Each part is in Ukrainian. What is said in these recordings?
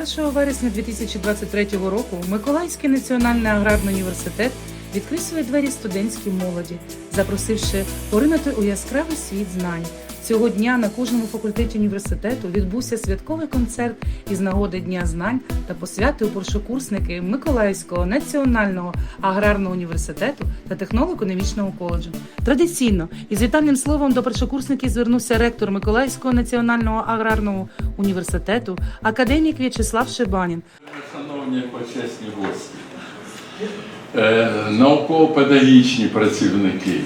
1 вересня 2023 року Миколаївський національний аграрний університет відкрив свої двері студентській молоді, запросивши поринути у яскравий світ знань. Цього дня на кожному факультеті університету відбувся святковий концерт із нагоди Дня знань та посвяти у першокурсники Миколаївського національного аграрного університету та технолого-економічного коледжу. Традиційно із вітальним словом до першокурсників звернувся ректор Миколаївського національного аграрного університету, академік В'ячеслав Шибанін. Шановні почесні гості, е, науково-педагогічні працівники,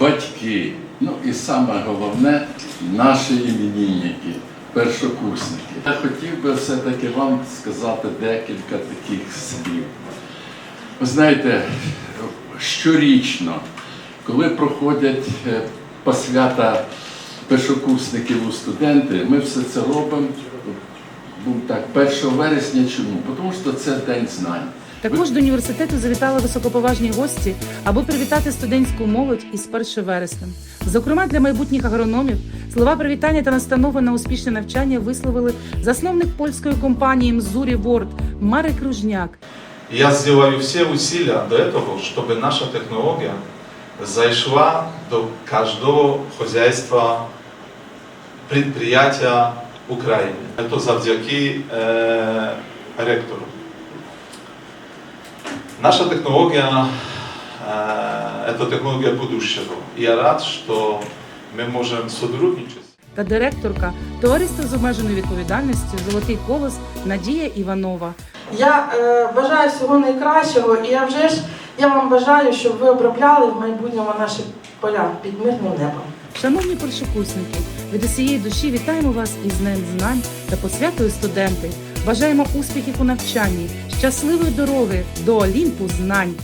батьки, ну і саме головне наші іменинники, першокурсники. Я хотів би все-таки вам сказати декілька таких слів. Ви знаєте, щорічно, коли проходять е, посвята першокурсників у студенти, ми все це робимо так 1 вересня. Чому? Тому що це день знань. Також до університету завітали високоповажні гості, аби привітати студентську молодь із 1 вересня. Зокрема, для майбутніх агрономів слова привітання та настанови на успішне навчання висловили засновник польської компанії Мзурі Ворд Марek Кружняк. Я сделаю все усилия до этого, чтобы наша технология зашла до каждого хозяйства, предприятия Украины. Это завдяки э, ректору. Наша технология э, это технология будущего. И я рад, что мы можем сотрудничать. та директорка товариства з обмеженою відповідальністю Золотий колос Надія Іванова. Я е, бажаю всього найкращого, і я вже ж я вам бажаю, щоб ви обробляли в майбутньому наші поля під мирним небом. Шановні першокурсники, від усієї душі вітаємо вас із Днем знань та посвятою студенти. Бажаємо успіхів у навчанні, щасливої дороги до Олімпу знань.